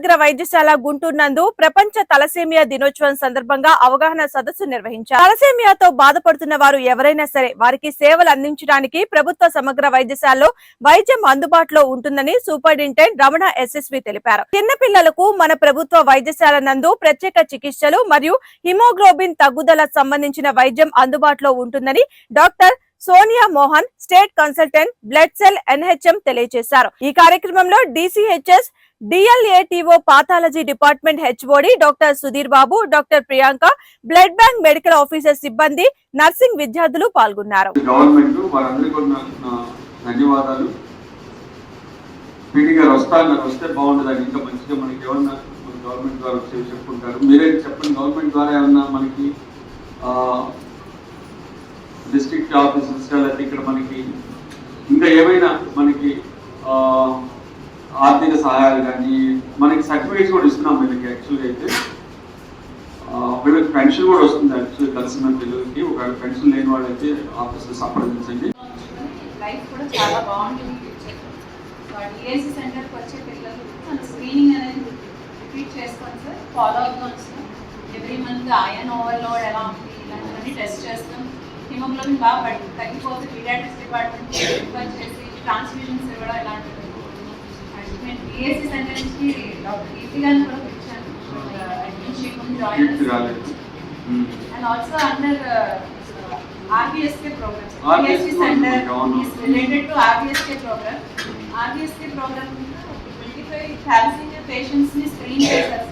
సమగ్ర వైద్యశాల గుంటూరు నందు ప్రపంచ తలసేమియా దినోత్సవం సందర్భంగా అవగాహన సదస్సు నిర్వహించారు. తలసేమియాతో బాధపడుతున్న వారు ఎవరైనా సరే వారికి సేవలు అందించడానికి ప్రభుత్వ సమగ్ర వైద్యశాలలో వైద్యం అందుబాటులో ఉంటుందని సూపరింటెండెంట్ రమణ ఎస్ఎస్వి తెలిపారు. చిన్నపిల్లలకు మన ప్రభుత్వ వైద్యశాల నందు ప్రత్యేక చికిత్సలు మరియు హిమోగ్లోబిన్ తగ్గుదల సంబంధించిన వైద్యం అందుబాటులో ఉంటుందని doctor Sonia Mohan state consultant blood cell NHM తెలియజేశారు. ఈ కార్యక్రమంలో DCHS DLATO pathology department HOD doctor Sudheer Babu doctor Priyanka blood bank medical officer సిబ్బంది నర్సింగ్ విద్యార్థులు పాల్గొన్నారు. ధన్యవాదాలు. పీటీ గారు వస్తారు వస్తే బాగుంటుంది ఇంకా మంచిగా మనకి ఏమన్నా గవర్నమెంట్ ద్వారా వచ్చి చెప్పుకుంటారు. మీరే చెప్పండి గవర్నమెంట్ ద్వారా ఏమన్నా మనకి డిస్ట్రిక్ట్ ఆఫీసర్స్ లేకపోతే ఇక్కడ మనకి ఇంకా ఏమైనా మనకి ఆర్థిక సహాయాలు కానీ మనకి సర్టిఫికేట్స్ కూడా ఇస్తున్నాం వీళ్ళకి యాక్చువల్గా అయితే. వీళ్ళకి పెన్షన్ కూడా వస్తుంది యాక్చువల్గా కలిసిన పిల్లలకి ఒక పెన్షన్ లేని వాళ్ళైతే ఆఫీసర్ సంప్రదించండి. లైఫ్ కూడా చాలా బాగుంటుంది ఫ్యూచర్. డిఎస్సి సెంటర్కి వచ్చే పిల్లలు మన స్క్రీనింగ్ అనేది రిపీట్ చేసుకోండి sir follow sir. Every month iron overload ఎలా ఉంది ఇలాంటివన్నీ టెస్ట్ చేస్తాం హిమోగ్లోబిన్ బాగా పడి తగ్గిపోతే పీడియాట్రిక్స్ డిపార్ట్మెంట్ రిఫర్ చేసి ట్రాన్స్ఫ్యూజన్స్ ఇవ్వడం ఇలాంటివి అండ్ నేను డిఎస్సి సెంటర్ నుంచి డాక్టర్ కీర్తి గారిని కూడా పిలిచాను. Admission join uh, RBSK program. RBSK RBSK center program, is related to RBSK program. RBSK program twenty five thousand పేషెంట్స్ని screen చేశారు.